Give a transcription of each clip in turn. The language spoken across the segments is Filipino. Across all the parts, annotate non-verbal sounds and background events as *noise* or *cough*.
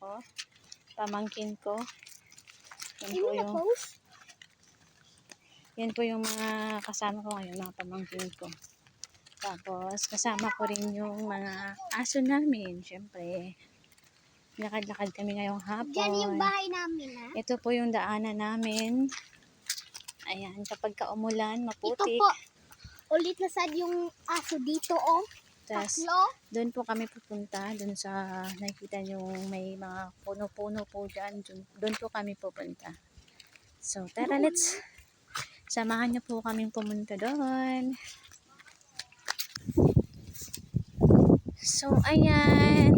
ko. Pamangkin ko. Yan po yung, yan po yung mga kasama ko ngayon, mga pamangkin ko. Tapos, kasama ko rin yung mga aso namin, syempre. Lakad-lakad kami ngayong hapon. Diyan yung bahay namin, ha? Ito po yung daanan namin. Ayan, kapag kaumulan, Ito maputik. po. Ulit na sad yung aso dito, oh. Tapos, doon po kami pupunta. Doon sa, nakikita nyo, may mga puno-puno po dyan. Doon, po kami pupunta. So, tara, let's, samahan nyo po kami pumunta doon. So, ayan.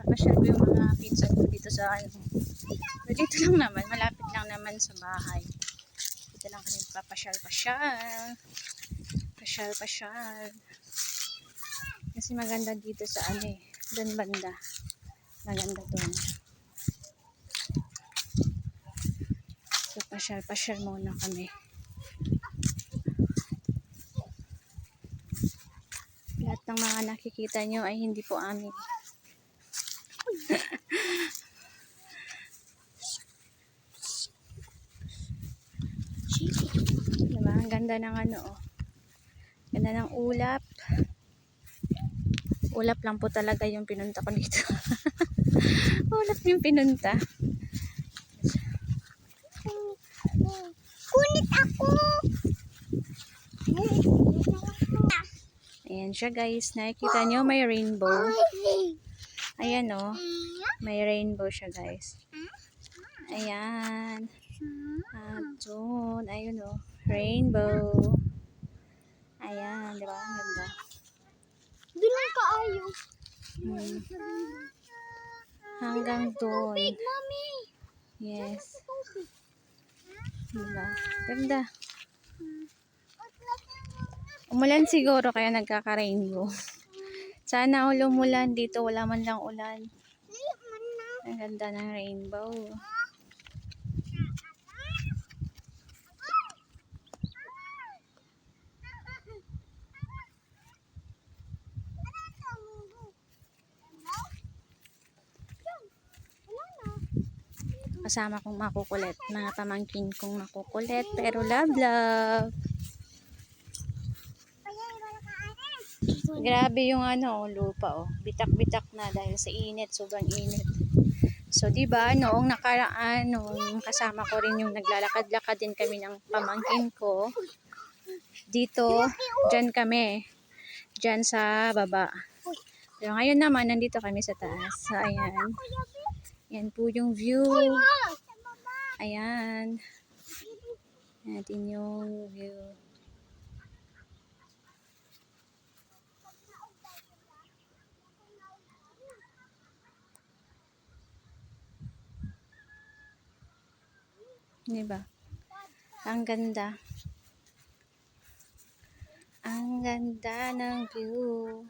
Napasyal ko yung mga pinsan ko dito sa, ano, dito lang naman, malapit lang naman sa bahay. Dito lang kami papasyal-pasyal. Pasyal-pasyal. Kasi maganda dito sa ano eh, doon banda. Maganda doon. So, pasyal-pasyal muna kami. Lahat ng mga nakikita nyo ay hindi po amin. *laughs* diba? Ang ganda ng ano oh. Ganda ng ulap. Ulap lang po talaga yung pinunta ko dito. *laughs* ulap yung pinunta. Kunit ako! Ayan siya guys. Nakikita nyo may rainbow. Ayan oh. May rainbow siya guys. Ayan. At doon. Ayun oh. Rainbow. Ayan. Di ba? Ang ganda. Doon lang kaayo. Hmm. Hanggang doon. Yes. Diba? Ganda. Umulan siguro kaya nagkaka-rainbow. Sana all umulan dito. Wala man lang ulan. Ang ganda ng rainbow. Kasama kong makukulit. Mga pamangkin kong makukulit. Pero love, love. Grabe yung ano, lupa oh. Bitak-bitak na dahil sa init, sobrang init. So, 'di ba, noong nakaraan, noong kasama ko rin yung naglalakad-lakad din kami ng pamangkin ko. Dito, diyan kami. Diyan sa baba. Pero ngayon naman, nandito kami sa taas. So, ayan. Yan po yung view. Ayan. Natin yung view. Diba? Ang ganda. Ang ganda ng view.